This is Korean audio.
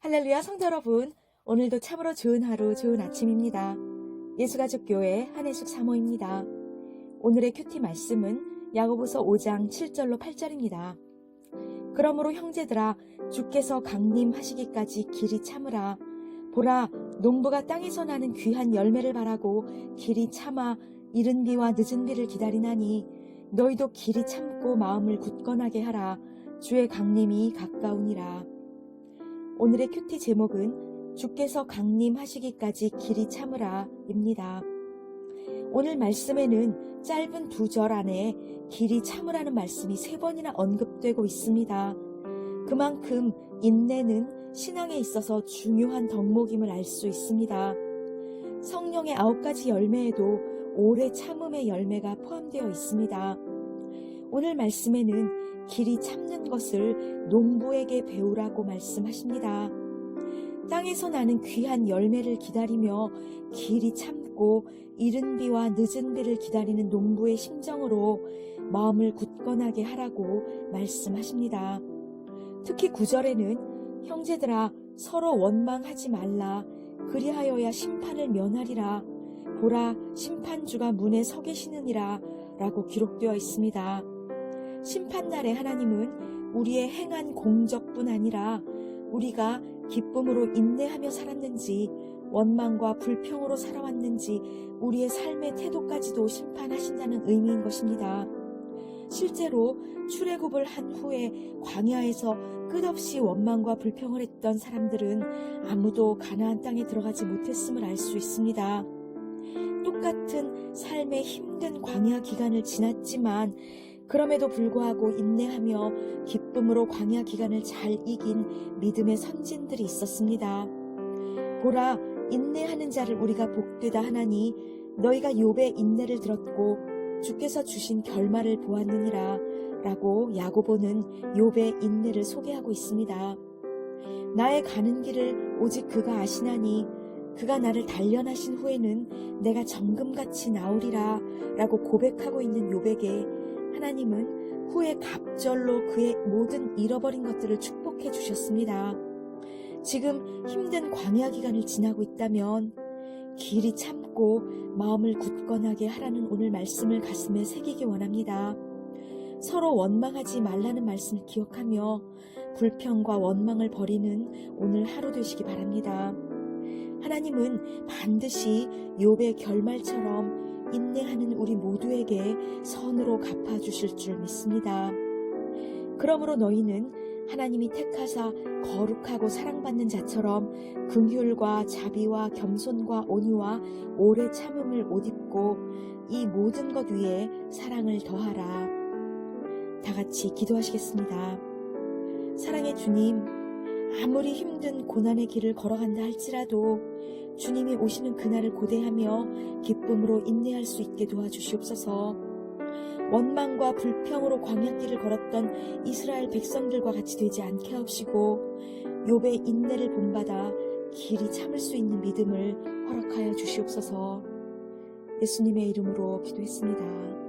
할렐루야 성도 여러분, 오늘도 참으로 좋은 하루, 좋은 아침입니다. 예수가족교회 한혜숙 사모입니다. 오늘의 큐티 말씀은 야고보서 5장 7절로 8절입니다. 그러므로 형제들아 주께서 강림하시기까지 길이 참으라. 보라 농부가 땅에서 나는 귀한 열매를 바라고 길이 참아 이른 비와 늦은 비를 기다리나니 너희도 길이 참고 마음을 굳건하게 하라. 주의 강림이 가까우니라. 오늘의 큐티 제목은 주께서 강림하시기까지 길이 참으라 입니다. 오늘 말씀에는 짧은 두 절 안에 길이 참으라는 말씀이 세 번이나 언급되고 있습니다. 그만큼 인내는 신앙에 있어서 중요한 덕목임을 알 수 있습니다. 성령의 아홉 가지 열매에도 오래 참음의 열매가 포함되어 있습니다. 오늘 말씀에는 길이 참는 것을 농부에게 배우라고 말씀하십니다. 땅에서 나는 귀한 열매를 기다리며 길이 참고 이른 비와 늦은 비를 기다리는 농부의 심정으로 마음을 굳건하게 하라고 말씀하십니다. 특히 구절에는 형제들아 서로 원망하지 말라 그리하여야 심판을 면하리라 보라 심판주가 문에 서 계시느니라 라고 기록되어 있습니다. 심판날에 하나님은 우리의 행한 공적뿐 아니라 우리가 기쁨으로 인내하며 살았는지 원망과 불평으로 살아왔는지 우리의 삶의 태도까지도 심판하신다는 의미인 것입니다. 실제로 출애굽을 한 후에 광야에서 끝없이 원망과 불평을 했던 사람들은 아무도 가나안 땅에 들어가지 못했음을 알 수 있습니다. 똑같은 삶의 힘든 광야 기간을 지났지만 그럼에도 불구하고 인내하며 기쁨으로 광야 기간을 잘 이긴 믿음의 선진들이 있었습니다. 보라 인내하는 자를 우리가 복되다 하나니 너희가 욥의 인내를 들었고 주께서 주신 결말을 보았느니라 라고 야고보는 욥의 인내를 소개하고 있습니다. 나의 가는 길을 오직 그가 아시나니 그가 나를 단련하신 후에는 내가 정금같이 나오리라 라고 고백하고 있는 욥에게 하나님은 후에 갑절로 그의 모든 잃어버린 것들을 축복해 주셨습니다. 지금 힘든 광야 기간을 지나고 있다면 길이 참고 마음을 굳건하게 하라는 오늘 말씀을 가슴에 새기기 원합니다. 서로 원망하지 말라는 말씀을 기억하며 불평과 원망을 버리는 오늘 하루 되시기 바랍니다. 하나님은 반드시 욥의 결말처럼 인내하는 우리 모두에게 선으로 갚아주실 줄 믿습니다. 그러므로 너희는 하나님이 택하사 거룩하고 사랑받는 자처럼 긍휼과 자비와 겸손과 온유와 오래 참음을 옷 입고 이 모든 것 위에 사랑을 더하라. 다 같이 기도하시겠습니다. 사랑의 주님, 아무리 힘든 고난의 길을 걸어간다 할지라도 주님이 오시는 그날을 고대하며 기쁨으로 인내할 수 있게 도와주시옵소서. 원망과 불평으로 광야길을 걸었던 이스라엘 백성들과 같이 되지 않게 하옵시고 욥의 인내를 본받아 길이 참을 수 있는 믿음을 허락하여 주시옵소서. 예수님의 이름으로 기도했습니다.